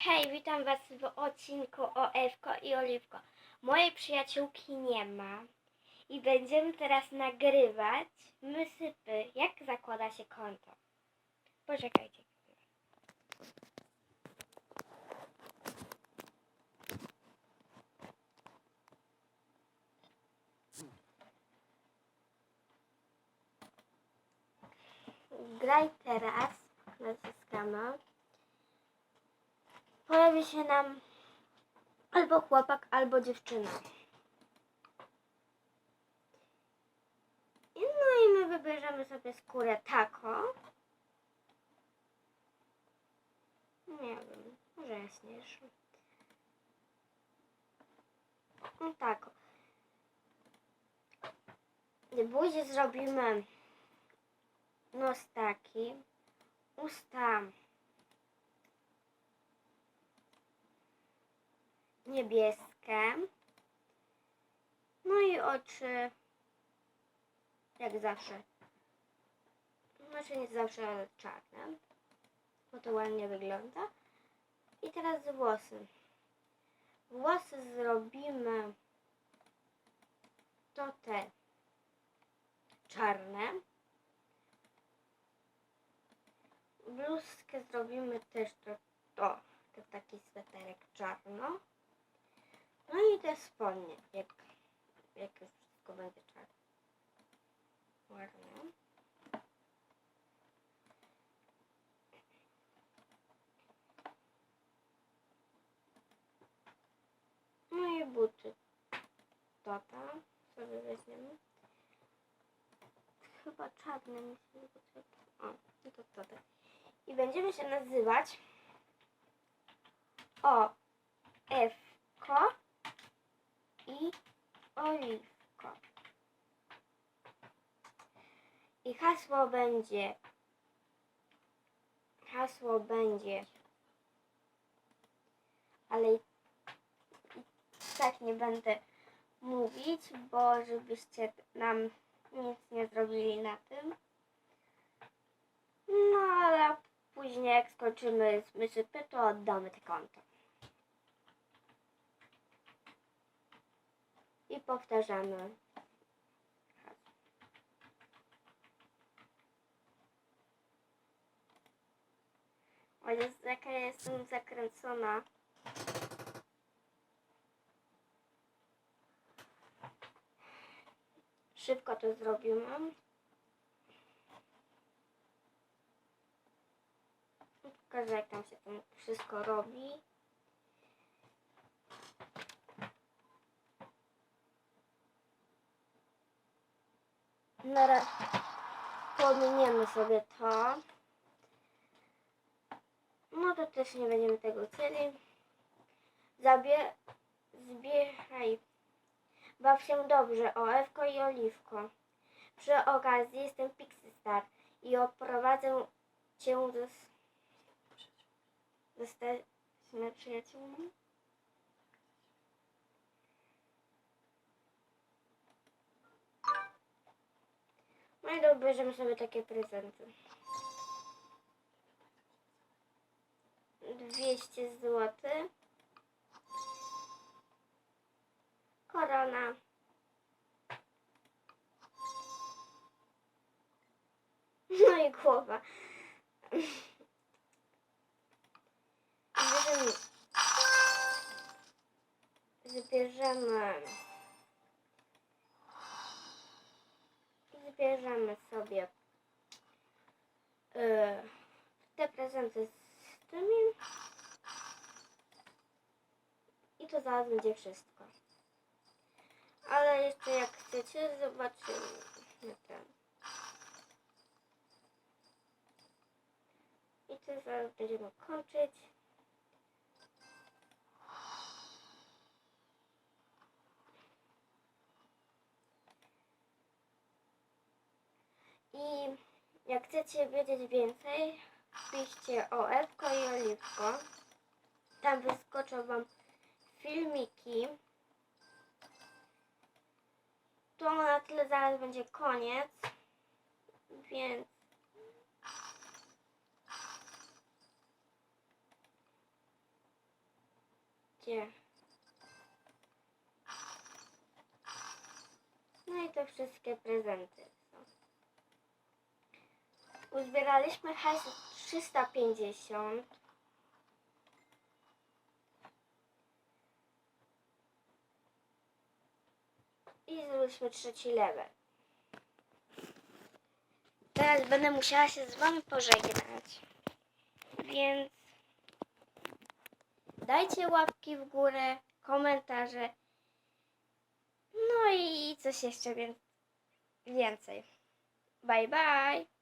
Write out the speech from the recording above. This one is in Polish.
Hej, witam Was w odcinku o Ewko i Oliwko. Mojej przyjaciółki nie ma i będziemy teraz nagrywać mysypy, jak zakłada się konto. Poczekajcie. Graj teraz, naciskamy pojawi się nam albo chłopak, albo dziewczyna. No i my wybierzemy sobie skórę taką. Nie wiem, może jaśniejszą. No tak. Buzi zrobimy nos taki, usta niebieskie. No i oczy jak zawsze. Znaczy nie zawsze, ale czarne. Bo to ładnie wygląda. I teraz włosy. Włosy zrobimy to te czarne. Bluzkę zrobimy też to, to, to taki sweterek czarno. No i te spodnie, jak, jak już wszystko będzie czarne. Ładne. No i buty. Tota sobie weźmiemy. Chyba czarne mi się nie. O, no to tota. I będziemy się nazywać O F Ko i oliwko. I hasło będzie hasło będzie ale i, tak nie będę mówić, bo żebyście nam nic nie zrobili na tym. No ale później jak skończymy z mysypy, to oddamy te konto. I powtarzamy. O jest, jaka ja jestem zakręcona. Szybko to zrobimy. Pokażę jak tam się to wszystko robi. Na ra- pominiemy sobie to. No to też nie będziemy tego chcieli. Zabie... Zbieraj. Baw się dobrze, o Ewko i Oliwko. Przy okazji jestem Pixie Star i oprowadzę cię do... Jesteśmy przyjaciółmi? No i dobierzemy sobie takie prezenty. 200 zł. Korona. No i głowa. Zbierzemy, zbierzemy zbierzemy sobie yy, te prezenty z tymi i to zaraz będzie wszystko. Ale jeszcze jak chcecie, zobaczymy ten. I to zaraz będziemy kończyć. I jak chcecie wiedzieć więcej, piszcie o Ewko i Oliwko. Tam wyskoczą Wam filmiki. To na tyle zaraz będzie koniec. Więc Gdzie? No i to wszystkie prezenty. Uzbieraliśmy hajs 350. I zrobiliśmy trzeci level. Teraz będę musiała się z wami pożegnać. Więc dajcie łapki w górę, komentarze. No i coś jeszcze wię- więcej. Bye bye.